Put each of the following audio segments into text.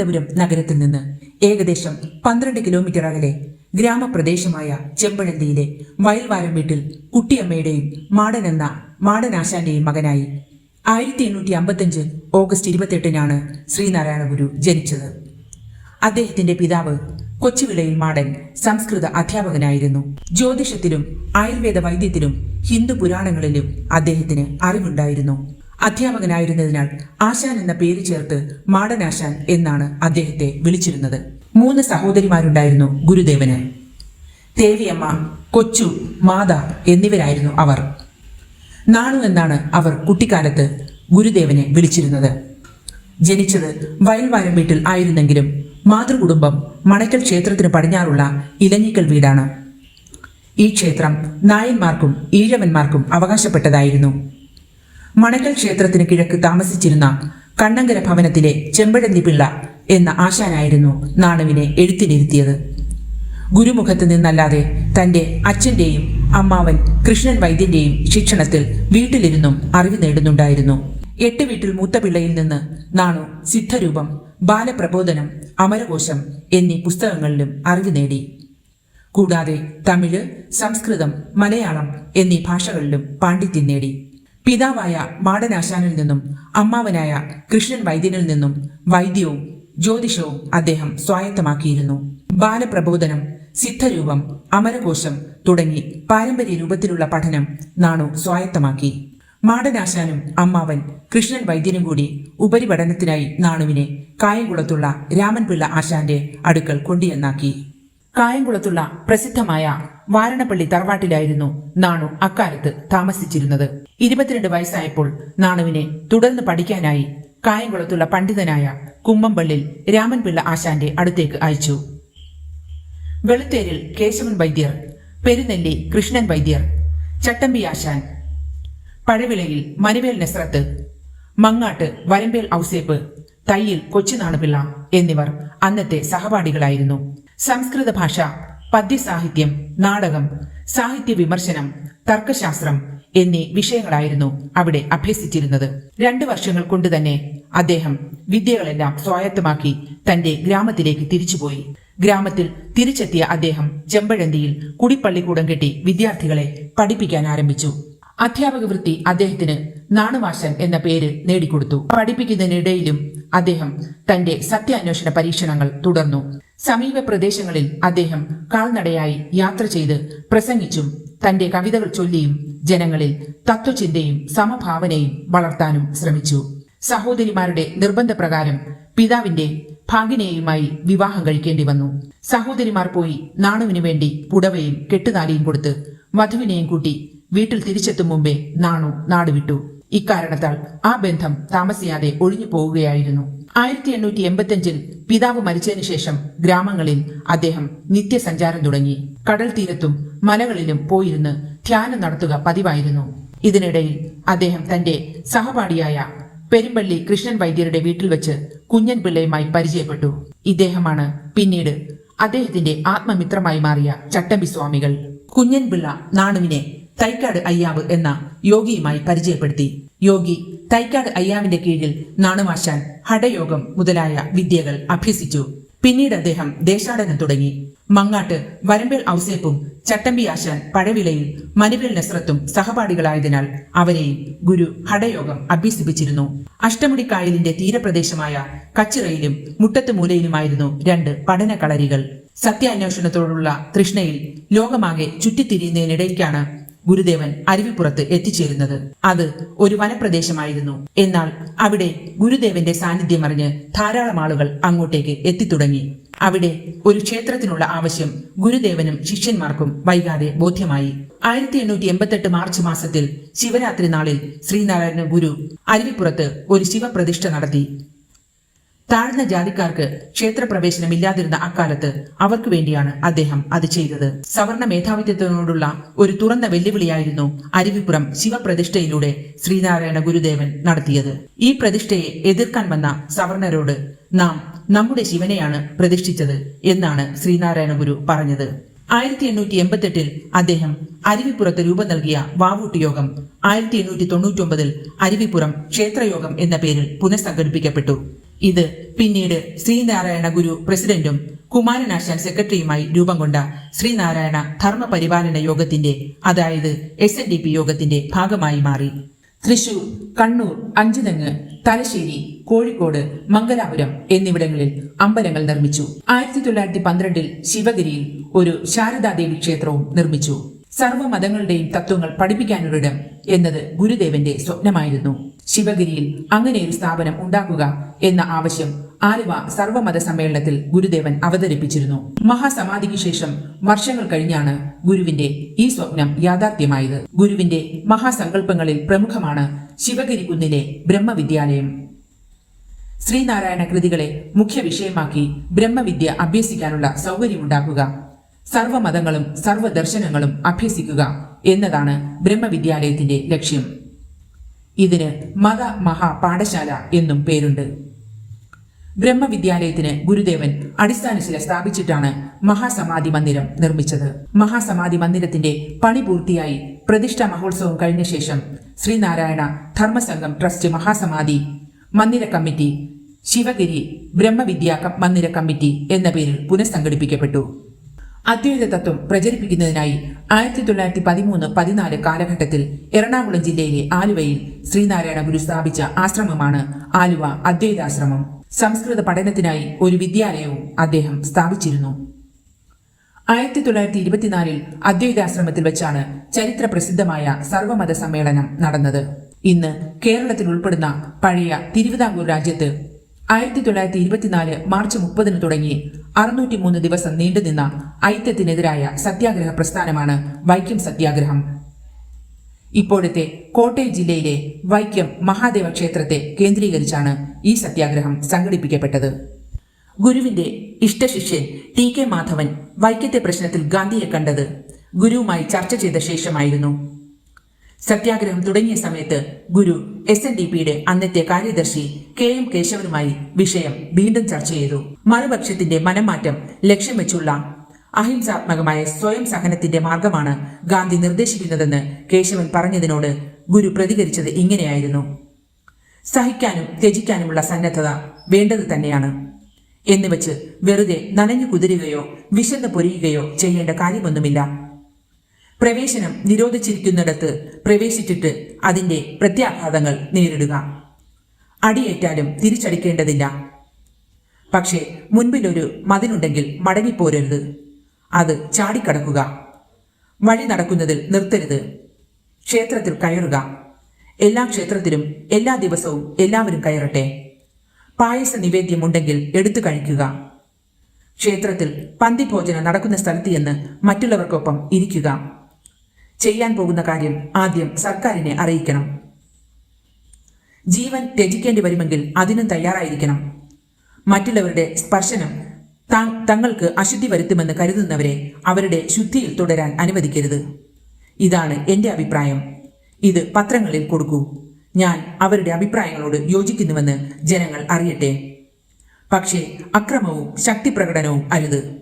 തിരുവനന്തപുരം നഗരത്തിൽ നിന്ന് ഏകദേശം പന്ത്രണ്ട് കിലോമീറ്റർ അകലെ ഗ്രാമപ്രദേശമായ ചെമ്പഴന്തിയിലെ വയൽവാരം വീട്ടിൽ കുട്ടിയമ്മയുടെയും മാടൻ എന്ന മാടനാശാന്റെയും മകനായി ആയിരത്തി എണ്ണൂറ്റി അമ്പത്തഞ്ച് ഓഗസ്റ്റ് ഇരുപത്തെട്ടിനാണ് ശ്രീനാരായണ ഗുരു ജനിച്ചത്. അദ്ദേഹത്തിന്റെ പിതാവ് കൊച്ചുവിളയിൽ മാടൻ സംസ്കൃത അധ്യാപകനായിരുന്നു. ജ്യോതിഷത്തിലും ആയുർവേദ വൈദ്യത്തിലും ഹിന്ദു പുരാണങ്ങളിലും അദ്ദേഹത്തിന് അറിവുണ്ടായിരുന്നു. അധ്യാപകനായിരുന്നതിനാൽ ആശാൻ എന്ന പേര് ചേർത്ത് മാടനാശാൻ എന്നാണ് അദ്ദേഹത്തെ വിളിച്ചിരുന്നത്. മൂന്ന് സഹോദരിമാരുണ്ടായിരുന്നു ഗുരുദേവന്. ദേവിയമ്മ കൊച്ചു മാത എന്നിവരായിരുന്നു അവർ. നാണു എന്നാണ് അവർ കുട്ടിക്കാലത്ത് ഗുരുദേവനെ വിളിച്ചിരുന്നത്. ജനിച്ചത് വയൽവാരം വീട്ടിൽ ആയിരുന്നെങ്കിലും മാതൃകുടുംബം മണക്കൽ ക്ഷേത്രത്തിന് പടിഞ്ഞാറുള്ള ഇലഞ്ഞിക്കൽ വീടാണ്. ഈ ക്ഷേത്രം നായന്മാർക്കും ഈഴവന്മാർക്കും അവകാശപ്പെട്ടതായിരുന്നു. മണക്കൽ ക്ഷേത്രത്തിന് കിഴക്ക് താമസിച്ചിരുന്ന കണ്ണങ്കര ഭവനത്തിലെ ചെമ്പഴന്തി പിള്ള എന്ന ആശാനായിരുന്നു നാണുവിനെ എഴുത്തിനിരുത്തിയത് ഗുരുമുഖത്ത് നിന്നല്ലാതെ തന്റെ അച്ഛന്റെയും അമ്മാവൻ കൃഷ്ണൻ വൈദ്യന്റെയും ശിക്ഷണത്തിൽ വീട്ടിലിരുന്നും അറിവ് നേടുന്നുണ്ടായിരുന്നു. എട്ട് വീട്ടിൽ മൂത്ത പിള്ളയിൽ നിന്ന് നാണു സിദ്ധരൂപം ബാലപ്രബോധനം അമരകോശം എന്നീ പുസ്തകങ്ങളിലും അറിവ് നേടി. കൂടാതെ തമിഴ് സംസ്കൃതം മലയാളം എന്നീ ഭാഷകളിലും പാണ്ഡിത്യം നേടി. പിതാവായ മാടനാശാനിൽ നിന്നും അമ്മാവനായ കൃഷ്ണൻ വൈദ്യനിൽ നിന്നും വൈദ്യവും ജ്യോതിഷവും അദ്ദേഹം സ്വായത്തമാക്കിയിരുന്നു. ബാലപ്രബോധനം സിദ്ധരൂപം അമരകോശം തുടങ്ങി പാരമ്പര്യ രൂപത്തിലുള്ള പഠനം നാണു സ്വായത്തമാക്കി. മാടനാശാനും അമ്മാവൻ കൃഷ്ണൻ വൈദ്യനും കൂടി ഉപരിപഠനത്തിനായി നാണുവിനെ കായംകുളത്തുള്ള രാമൻപിള്ള ആശാന്റെ അടുക്കൽ കൊണ്ടിയെന്നാക്കി കായംകുളത്തുള്ള പ്രസിദ്ധമായ വാരണപ്പള്ളി തറവാട്ടിലായിരുന്നു നാണു അക്കാലത്ത് താമസിച്ചിരുന്നത്. ഇരുപത്തിരണ്ട് വയസ്സായപ്പോൾ നാണുവിനെ തുടർന്ന് പഠിക്കാനായി കായംകുളത്തുള്ള പണ്ഡിതനായ കുമ്മമ്പള്ളിൽ രാമൻപിള്ള ആശാന്റെ അടുത്തേക്ക് അയച്ചു. വെളുത്തേരിൽ കേശവൻ വൈദ്യർ പെരുനെല്ലി കൃഷ്ണൻ വൈദ്യർ ചട്ടമ്പി ആശാൻ പഴവിളയിൽ മനുവേൽ നെസ്രത്ത് മങ്ങാട്ട് വരമ്പേൽ ഔസേപ്പ് തയ്യിൽ കൊച്ചുനാണുപിള്ള എന്നിവർ അന്നത്തെ സഹപാഠികളായിരുന്നു. സംസ്കൃത ഭാഷ പദ്യസാഹിത്യം നാടകം സാഹിത്യ വിമർശനം തർക്കശാസ്ത്രം എന്നീ വിഷയങ്ങളായിരുന്നു അവിടെ അഭ്യസിച്ചിരുന്നത്. രണ്ടു വർഷങ്ങൾ കൊണ്ട് തന്നെ അദ്ദേഹം വിദ്യകളെല്ലാം സ്വായത്തമാക്കി തന്റെ ഗ്രാമത്തിലേക്ക് തിരിച്ചുപോയി. ഗ്രാമത്തിൽ തിരിച്ചെത്തിയ അദ്ദേഹം ചെമ്പഴന്തിയിൽ കുടിപ്പള്ളിക്കൂടം കെട്ടി വിദ്യാർത്ഥികളെ പഠിപ്പിക്കാൻ ആരംഭിച്ചു. അധ്യാപക വൃത്തി അദ്ദേഹത്തിന് നാണുമാശൻ എന്ന പേര് നേടിക്കൊടുത്തു. പഠിപ്പിക്കുന്നതിനിടയിലും അദ്ദേഹം തന്റെ സത്യാന്വേഷണ പരീക്ഷണങ്ങൾ തുടർന്നു. സമീപ പ്രദേശങ്ങളിൽ അദ്ദേഹം കാൽനടയായി യാത്ര ചെയ്ത് പ്രസംഗിച്ചും തന്റെ കവിതകൾ ചൊല്ലിയും ജനങ്ങളിൽ തത്വചിന്തയും സമഭാവനയും വളർത്താനും ശ്രമിച്ചു. സഹോദരിമാരുടെ നിർബന്ധപ്രകാരം പിതാവിന്റെ ഭാഗിനേയുമായി വിവാഹം കഴിക്കേണ്ടി വന്നു. സഹോദരിമാർ പോയി നാണുവിനു വേണ്ടി പുടവയും കെട്ടുതാലിയും കൊടുത്ത് വധുവിനെയും കൂട്ടി വീട്ടിൽ തിരിച്ചെത്തും മുമ്പേ നാണു നാടുവിട്ടു. ഇക്കാരണത്താൽ ആ ബന്ധം താമസിയാതെ ഒഴിഞ്ഞു പോവുകയായിരുന്നു ആയിരത്തി എണ്ണൂറ്റി എൺപത്തിയഞ്ചിൽ പിതാവ് മരിച്ചതിനു ശേഷം ഗ്രാമങ്ങളിൽ അദ്ദേഹം നിത്യസഞ്ചാരം തുടങ്ങി. കടൽ തീരത്തും മലകളിലും പോയിരുന്ന് ധ്യാനം നടത്തുക പതിവായിരുന്നു. ഇതിനിടയിൽ അദ്ദേഹം തന്റെ സഹപാഠിയായ പെരുമ്പള്ളി കൃഷ്ണൻ വൈദ്യരുടെ വീട്ടിൽ വെച്ച് കുഞ്ഞൻ പിള്ളയുമായി പരിചയപ്പെട്ടു. ഇദ്ദേഹമാണ് പിന്നീട് അദ്ദേഹത്തിന്റെ ആത്മമിത്രമായി മാറിയ ചട്ടമ്പി സ്വാമികൾ. കുഞ്ഞൻ പിള്ള നാണുവിനെ തൈക്കാട് അയ്യാവ് എന്ന യോഗിയുമായി പരിചയപ്പെടുത്തി. യോഗി തൈക്കാട് അയ്യാവിന്റെ കീഴിൽ നാണുമാശാൻ ഹടയോഗം മുതലായ വിദ്യകൾ അഭ്യസിച്ചു. പിന്നീട് അദ്ദേഹം ദേശാടനം തുടങ്ങി. മങ്ങാട്ട് വരമ്പേൽ ഔസേപ്പും ചട്ടമ്പി ആശാൻ പഴവിളയിൽ മനുവേൽ നസ്രത്തും സഹപാഠികളായതിനാൽ അവരെയും ഗുരു ഹടയോഗം അഭ്യസിപ്പിച്ചിരുന്നു. അഷ്ടമുടിക്കായലിന്റെ തീരപ്രദേശമായ കച്ചിറയിലും മുട്ടത്ത് മൂലയിലുമായിരുന്നു രണ്ട് പഠന കളരികൾ സത്യാന്വേഷണത്തോടുള്ള തൃഷ്ണയിൽ ലോകമാകെ ചുറ്റിത്തിരിയുന്നതിനിടയ്ക്കാണ് ഗുരുദേവൻ അരുവിപ്പുറത്ത് എത്തിച്ചേരുന്നത്. അത് ഒരു വനപ്രദേശമായിരുന്നു. എന്നാൽ അവിടെ ഗുരുദേവന്റെ സാന്നിധ്യം അറിഞ്ഞ് ധാരാളം ആളുകൾ അങ്ങോട്ടേക്ക് എത്തിത്തുടങ്ങി. അവിടെ ഒരു ക്ഷേത്രത്തിനുള്ള ആവശ്യം ഗുരുദേവനും ശിഷ്യന്മാർക്കും വൈകാതെ ബോധ്യമായി. ആയിരത്തി എണ്ണൂറ്റി എൺപത്തെട്ട് മാർച്ച് മാസത്തിൽ ശിവരാത്രി നാളിൽ ശ്രീനാരായണ ഗുരു അരുവിപ്പുറത്ത് ഒരു ശിവപ്രതിഷ്ഠ നടത്തി. താഴ്ന്ന ജാതിക്കാർക്ക് ക്ഷേത്രപ്രവേശനം ഇല്ലാതിരുന്ന അക്കാലത്ത് അവർക്ക് വേണ്ടിയാണ് അദ്ദേഹം അത് ചെയ്തത്. സവർണ മേധാവിത്വത്തിനോടുള്ള ഒരു തുറന്ന വെല്ലുവിളിയായിരുന്നു അരുവിപ്പുറം ശിവപ്രതിഷ്ഠയിലൂടെ ശ്രീനാരായണ ഗുരുദേവൻ നടത്തിയത്. ഈ പ്രതിഷ്ഠയെ എതിർക്കാൻ വന്ന സവർണരോട് നാം നമ്മുടെ ശിവനെയാണ് പ്രതിഷ്ഠിച്ചത് എന്നാണ് ശ്രീനാരായണ ഗുരു പറഞ്ഞത്. ആയിരത്തി എണ്ണൂറ്റി എൺപത്തെട്ടിൽ അദ്ദേഹം അരുവിപ്പുറത്ത് രൂപം നൽകിയ വാവൂട്ട് യോഗം ആയിരത്തി എണ്ണൂറ്റി തൊണ്ണൂറ്റി ഒമ്പതിൽ അരുവിപ്പുറം ക്ഷേത്രയോഗം എന്ന പേരിൽ പുനഃസംഘടിപ്പിക്കപ്പെട്ടു. ഇത് പിന്നീട് ശ്രീനാരായണ ഗുരു പ്രസിഡന്റും കുമാരനാശാൻ സെക്രട്ടറിയുമായി രൂപം കൊണ്ട ശ്രീനാരായണ ധർമ്മപരിപാലന യോഗത്തിന്റെ അതായത് എസ് യോഗത്തിന്റെ ഭാഗമായി മാറി. തൃശൂർ കണ്ണൂർ അഞ്ചുതെങ്ങ് തലശ്ശേരി കോഴിക്കോട് മംഗലാപുരം എന്നിവിടങ്ങളിൽ അമ്പലങ്ങൾ നിർമ്മിച്ചു. ആയിരത്തി തൊള്ളായിരത്തി പന്ത്രണ്ടിൽ ശിവഗിരിയിൽ ഒരു ശാരദാദേവി ക്ഷേത്രവും നിർമ്മിച്ചു. സർവ മതങ്ങളുടെയും തത്വങ്ങൾ പഠിപ്പിക്കാനൊരിടം എന്നത് ഗുരുദേവന്റെ സ്വപ്നമായിരുന്നു. ശിവഗിരിയിൽ അങ്ങനെ ഒരു സ്ഥാപനം ഉണ്ടാക്കുക എന്ന ആവശ്യം ആലുവ സർവമത സമ്മേളനത്തിൽ ഗുരുദേവൻ അവതരിപ്പിച്ചിരുന്നു. മഹാസമാധിക്ക് ശേഷം വർഷങ്ങൾ കഴിഞ്ഞാണ് ഗുരുവിന്റെ ഈ സ്വപ്നം യാഥാർത്ഥ്യമായത്. ഗുരുവിന്റെ മഹാസങ്കല്പങ്ങളിൽ പ്രമുഖമാണ് ശിവഗിരി കുന്നിലെ ബ്രഹ്മവിദ്യാലയം. ശ്രീനാരായണ കൃതികളെ മുഖ്യ വിഷയമാക്കി ബ്രഹ്മവിദ്യ അഭ്യസിക്കാനുള്ള സൗകര്യമുണ്ടാക്കുക. സർവമതങ്ങളും സർവദർശനങ്ങളും അഭ്യസിക്കുക എന്നതാണ് ബ്രഹ്മവിദ്യാലയത്തിന്റെ ലക്ഷ്യം. ഇതിന് മത മഹാപാഠശാല എന്നും പേരുണ്ട്. ബ്രഹ്മവിദ്യാലയത്തിന് ഗുരുദേവൻ അടിസ്ഥാനശില സ്ഥാപിച്ചിട്ടാണ് മഹാസമാധി മന്ദിരം നിർമ്മിച്ചത്. മഹാസമാധി മന്ദിരത്തിന്റെ പണി പൂർത്തിയായി പ്രതിഷ്ഠാ മഹോത്സവം കഴിഞ്ഞ ശേഷം ശ്രീനാരായണ ധർമ്മസംഘം ട്രസ്റ്റ് മഹാസമാധി മന്ദിര കമ്മിറ്റി ശിവഗിരി ബ്രഹ്മവിദ്യാ മന്ദിര കമ്മിറ്റി എന്ന പേരിൽ പുനഃസംഘടിപ്പിക്കപ്പെട്ടു. അദ്വൈത തത്വം പ്രചരിപ്പിക്കുന്നതിനായി ആയിരത്തി തൊള്ളായിരത്തി പതിമൂന്ന് പതിനാല് കാലഘട്ടത്തിൽ എറണാകുളം ജില്ലയിലെ ആലുവയിൽ ശ്രീനാരായണ ഗുരു സ്ഥാപിച്ച ആശ്രമമാണ് ആലുവ അദ്വൈതാശ്രമം. സംസ്കൃത പഠനത്തിനായി ഒരു വിദ്യാലയവും അദ്ദേഹം സ്ഥാപിച്ചിരുന്നു. ആയിരത്തി തൊള്ളായിരത്തി ഇരുപത്തിനാലിൽ അദ്വൈതാശ്രമത്തിൽ വെച്ചാണ് ചരിത്ര പ്രസിദ്ധമായ സർവമത സമ്മേളനം നടന്നത്. ഇന്ന് കേരളത്തിൽ ഉൾപ്പെടുന്ന പഴയ തിരുവിതാംകൂർ രാജ്യത്ത് ആയിരത്തി തൊള്ളായിരത്തി ഇരുപത്തിനാല് മാർച്ച് മുപ്പതിന് തുടങ്ങി അറുന്നൂറ്റി മൂന്ന് ദിവസം നീണ്ടുനിന്ന ഐക്യത്തിനെതിരായ സത്യാഗ്രഹ പ്രസ്ഥാനമാണ് വൈക്കം സത്യാഗ്രഹം. ഇപ്പോഴത്തെ കോട്ടയം ജില്ലയിലെ വൈക്കം മഹാദേവ ക്ഷേത്രത്തെ കേന്ദ്രീകരിച്ചാണ് ഈ സത്യാഗ്രഹം സംഘടിപ്പിക്കപ്പെട്ടത്. ഗുരുവിന്റെ ഇഷ്ടശിഷ്യൻ ടി കെ മാധവൻ വൈക്കത്തെ പ്രശ്നത്തിൽ ഗാന്ധിയെ കണ്ടത് ഗുരുവുമായി ചർച്ച ചെയ്ത ശേഷമായിരുന്നു. സത്യാഗ്രഹം തുടങ്ങിയ സമയത്ത് ഗുരു എസ് എൻ ഡി പിയുടെ അന്നത്തെ കാര്യദർശി കെ എം കേശവനുമായി വിഷയം വീണ്ടും ചർച്ച ചെയ്തു. മറുപക്ഷത്തിന്റെ മനംമാറ്റം ലക്ഷ്യം വെച്ചുള്ള അഹിംസാത്മകമായ സ്വയം സഹനത്തിന്റെ മാർഗമാണ് ഗാന്ധി നിർദ്ദേശിക്കുന്നതെന്ന് കേശവൻ പറഞ്ഞതിനോട് ഗുരു പ്രതികരിച്ചത് ഇങ്ങനെയായിരുന്നു. സഹിക്കാനും ത്യജിക്കാനുമുള്ള സന്നദ്ധത വേണ്ടത് തന്നെയാണ്. എന്നുവെച്ച് വെറുതെ നനഞ്ഞു കുതിരുകയോ വിശന്ന് പൊരിയുകയോ ചെയ്യേണ്ട കാര്യമൊന്നുമില്ല. പ്രവേശനം നിരോധിച്ചിരിക്കുന്നിടത്ത് പ്രവേശിച്ചിട്ട് അതിന്റെ പ്രത്യാഘാതങ്ങൾ നേരിടുക. അടിയേറ്റാലും തിരിച്ചടിക്കേണ്ടതില്ല. പക്ഷേ മുൻപിലൊരു മതിലുണ്ടെങ്കിൽ മടങ്ങിപ്പോരരുത്. അത് ചാടിക്കടക്കുക. വഴി നടക്കുന്നതിൽ നിർത്തരുത്. ക്ഷേത്രത്തിൽ കയറുക. എല്ലാ ക്ഷേത്രത്തിലും എല്ലാ ദിവസവും എല്ലാവരും കയറട്ടെ. പായസ നിവേദ്യം ഉണ്ടെങ്കിൽ എടുത്തു കഴിക്കുക. ക്ഷേത്രത്തിൽ പന്തിഭോജനം നടക്കുന്ന സ്ഥലത്ത് ചെന്ന് മറ്റുള്ളവർക്കൊപ്പം ഇരിക്കുക. ചെയ്യാൻ പോകുന്ന കാര്യം ആദ്യം സർക്കാരിനെ അറിയിക്കണം. ജീവൻ ത്യജിക്കേണ്ടി വരുമെങ്കിൽ അതിനും തയ്യാറായിരിക്കണം. മറ്റുള്ളവരുടെ സ്പർശനം തങ്ങൾക്ക് അശുദ്ധി വരുത്തുമെന്ന് കരുതുന്നവരെ അവരുടെ ശുദ്ധിയിൽ തുടരാൻ അനുവദിക്കരുത്. ഇതാണ് എന്റെ അഭിപ്രായം. ഇത് പത്രങ്ങളിൽ കൊടുക്കൂ. ഞാൻ അവരുടെ അഭിപ്രായങ്ങളോട് യോജിക്കുന്നുവെന്ന് ജനങ്ങൾ അറിയട്ടെ. പക്ഷേ അക്രമവും ശക്തിപ്രകടനവും അരുത്.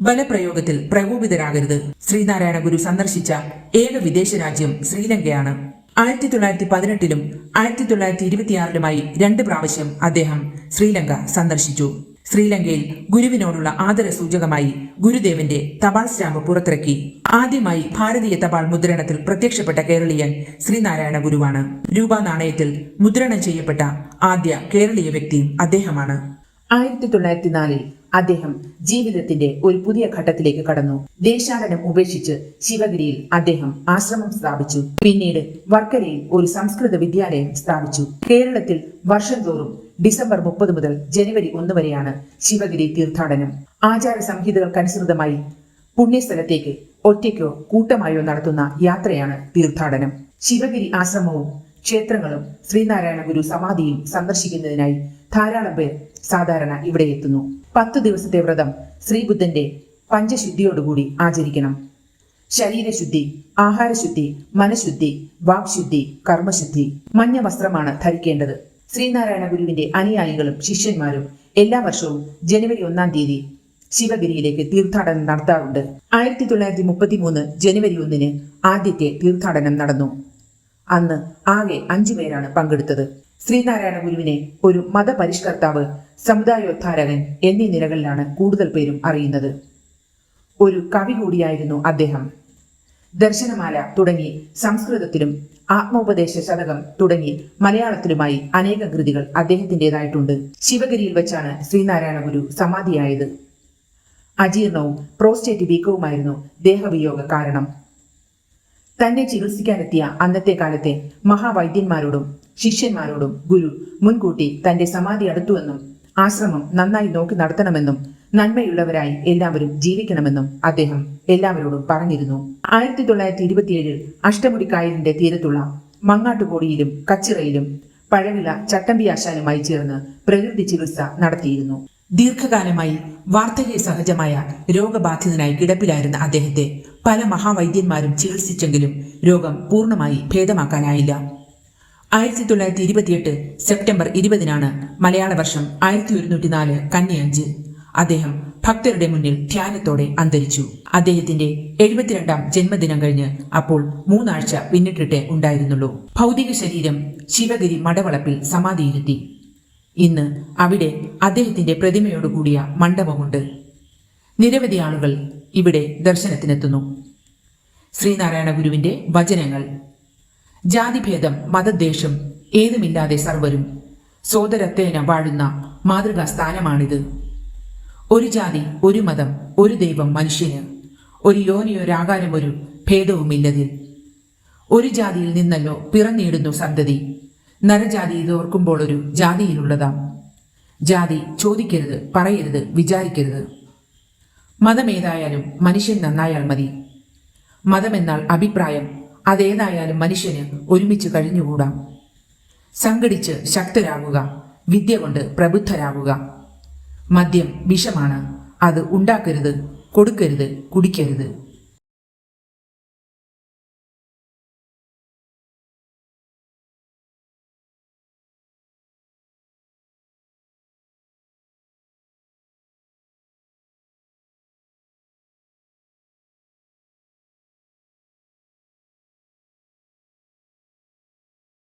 ബലപ്രയോഗത്തിൽ പ്രകോപിതരാകരുത്. ശ്രീനാരായണ ഗുരു സന്ദർശിച്ച ഏക വിദേശ രാജ്യം ശ്രീലങ്കയാണ്. ആയിരത്തി തൊള്ളായിരത്തി പതിനെട്ടിലും ആയിരത്തി തൊള്ളായിരത്തി ഇരുപത്തിയാറിലുമായി രണ്ട് പ്രാവശ്യം അദ്ദേഹം ശ്രീലങ്ക സന്ദർശിച്ചു. ശ്രീലങ്കയിൽ ഗുരുവിനോടുള്ള ആദര സൂചകമായി ഗുരുദേവന്റെ തപാൽ സ്റ്റാമ്പ് പുറത്തിറക്കി. ആദ്യമായി ഭാരതീയ തപാൽ മുദ്രണത്തിൽ പ്രത്യക്ഷപ്പെട്ട കേരളീയൻ ശ്രീനാരായണ ഗുരുവാണ്. രൂപ നാണയത്തിൽ മുദ്രണം ചെയ്യപ്പെട്ട ആദ്യ കേരളീയ വ്യക്തിയും അദ്ദേഹമാണ്. ആയിരത്തി തൊള്ളായിരത്തി നാലിൽ അദ്ദേഹം ജീവിതത്തിന്റെ ഒരു പുതിയ ഘട്ടത്തിലേക്ക് കടന്നു. ദേശാടനം ഉപേക്ഷിച്ച് ശിവഗിരിയിൽ അദ്ദേഹം ആശ്രമം സ്ഥാപിച്ചു. പിന്നീട് വർക്കലയിൽ ഒരു സംസ്കൃത വിദ്യാലയം സ്ഥാപിച്ചു. കേരളത്തിൽ വർഷം തോറും ഡിസംബർ മുപ്പത് മുതൽ ജനുവരി ഒന്ന് വരെയാണ് ശിവഗിരി തീർത്ഥാടനം. ആചാര സംഹിതകൾക്കനുസൃതമായി പുണ്യസ്ഥലത്തേക്ക് ഒറ്റയ്ക്കോ കൂട്ടമായോ നടത്തുന്ന യാത്രയാണ് തീർത്ഥാടനം. ശിവഗിരി ആശ്രമവും ക്ഷേത്രങ്ങളും ശ്രീനാരായണ ഗുരു സമാധിയും സന്ദർശിക്കുന്നതിനായി ധാരാളം പേർ സാധാരണ ഇവിടെ എത്തുന്നു. പത്ത് ദിവസത്തെ വ്രതം ശ്രീബുദ്ധന്റെ പഞ്ചശുദ്ധിയോടുകൂടി ആചരിക്കണം. ശരീരശുദ്ധി ആഹാരശുദ്ധി മനഃശുദ്ധി വാക്ശുദ്ധി കർമ്മശുദ്ധി മഞ്ഞ വസ്ത്രമാണ് ധരിക്കേണ്ടത്. ശ്രീനാരായണ ഗുരുവിന്റെ അനുയായികളും ശിഷ്യന്മാരും എല്ലാ വർഷവും ജനുവരി ഒന്നാം തീയതി ശിവഗിരിയിലേക്ക് തീർത്ഥാടനം നടത്താറുണ്ട്. ആയിരത്തി തൊള്ളായിരത്തി മുപ്പത്തി മൂന്ന് ജനുവരി ഒന്നിന് ആദ്യത്തെ തീർത്ഥാടനം നടന്നു. അന്ന് ആകെ അഞ്ചു പേരാണ് പങ്കെടുത്തത്. ശ്രീനാരായണ ഗുരുവിനെ ഒരു മതപരിഷ്കർത്താവ് സമുദായോദ്ധാരകൻ എന്നീ നിലകളിലാണ് കൂടുതൽ പേരും അറിയുന്നത്. ഒരു കവി കൂടിയായിരുന്നു അദ്ദേഹം. ദർശനമാല തുടങ്ങി സംസ്കൃതത്തിലും ആത്മോപദേശ ശതകം തുടങ്ങി മലയാളത്തിലുമായി അനേക കൃതികൾ അദ്ദേഹത്തിന്റെതായിട്ടുണ്ട്. ശിവഗിരിയിൽ വെച്ചാണ് ശ്രീനാരായണ ഗുരു സമാധിയായത്. അജീർണവും പ്രോസ്റ്റേറ്റ് വീക്കവുമായിരുന്നു ദേഹവിയോഗ കാരണം. തന്നെ ചികിത്സിക്കാനെത്തിയ അന്നത്തെ കാലത്തെ മഹാവൈദ്യന്മാരോടും ശിഷ്യന്മാരോടും ഗുരു മുൻകൂട്ടി തന്റെ സമാധി അടുത്തുവെന്നും ആശ്രമം നന്നായി നോക്കി നടത്തണമെന്നും നന്മയുള്ളവരായി എല്ലാവരും ജീവിക്കണമെന്നും അദ്ദേഹം എല്ലാവരോടും പറഞ്ഞിരുന്നു. ആയിരത്തി തൊള്ളായിരത്തി ഇരുപത്തിയേഴിൽ അഷ്ടമുടിക്കായലിന്റെ തീരത്തുള്ള മങ്ങാട്ടുകോടിയിലും കച്ചിറയിലും പഴവില ചട്ടമ്പി ആശാനുമായി ചേർന്ന് പ്രകൃതി ചികിത്സ നടത്തിയിരുന്നു. ദീർഘകാലമായി വാർദ്ധക്യ സഹജമായ രോഗബാധിതനായി കിടപ്പിലായിരുന്ന അദ്ദേഹത്തെ പല മഹാവൈദ്യന്മാരും ചികിത്സിച്ചെങ്കിലും രോഗം പൂർണമായി ഭേദമാക്കാനായില്ല. ആയിരത്തി തൊള്ളായിരത്തി ഇരുപത്തിയെട്ട് സെപ്റ്റംബർ ഇരുപതിനാണ് മലയാള വർഷം ആയിരത്തി ഒരുന്നൂറ്റി നാല് കന്നിയഞ്ച് അദ്ദേഹം ഭക്തരുടെ മുന്നിൽ ധ്യാനത്തോടെ അന്തരിച്ചു. അദ്ദേഹത്തിന്റെ എഴുപത്തിരണ്ടാം ജന്മദിനം കഴിഞ്ഞ് അപ്പോൾ മൂന്നാഴ്ച പിന്നിട്ടിട്ടേ ഉണ്ടായിരുന്നുള്ളൂ. ഭൗതിക ശരീരം ശിവഗിരി മടവളപ്പിൽ സമാധിയിരുത്തി ഇന്ന് അവിടെ അദ്ദേഹത്തിന്റെ പ്രതിമയോടുകൂടിയ മണ്ഡപമുണ്ട്. നിരവധി ആളുകൾ ഇവിടെ ദർശനത്തിനെത്തുന്നു. ശ്രീനാരായണ ഗുരുവിന്റെ വചനങ്ങൾ. ജാതിഭേദം മതദ്വേഷം ഏതുമില്ലാതെ സർവരും സോദരത്തേന വാഴുന്ന മാതൃകാ സ്ഥാനമാണിത് ഒരു ജാതി ഒരു മതം ഒരു ദൈവം മനുഷ്യന് ഒരു യോനിയൊരാകാരമൊരു ഭേദവുമില്ലതിൽ. ഒരു ജാതിയിൽ നിന്നല്ലോ പിറന്നിടുന്നു സന്തതി. നരജാതി ഇതോർക്കുമ്പോൾ ഒരു ജാതിയിലുള്ളതാം. ജാതി ചോദിക്കരുത് പറയരുത് വിചാരിക്കരുത്. മതമേതായാലും മനുഷ്യൻ നന്നായാൽ മതി. മതമെന്നാൽ അഭിപ്രായം അതേതായാലും മനുഷ്യന് ഒരുമിച്ച് കഴിഞ്ഞുകൂടാം. സംഘടിച്ച് ശക്തരാകുക വിദ്യ കൊണ്ട് പ്രബുദ്ധരാകുക. മദ്യം വിഷമാണ്. അത് ഉണ്ടാക്കരുത് കൊടുക്കരുത് കുടിക്കരുത്.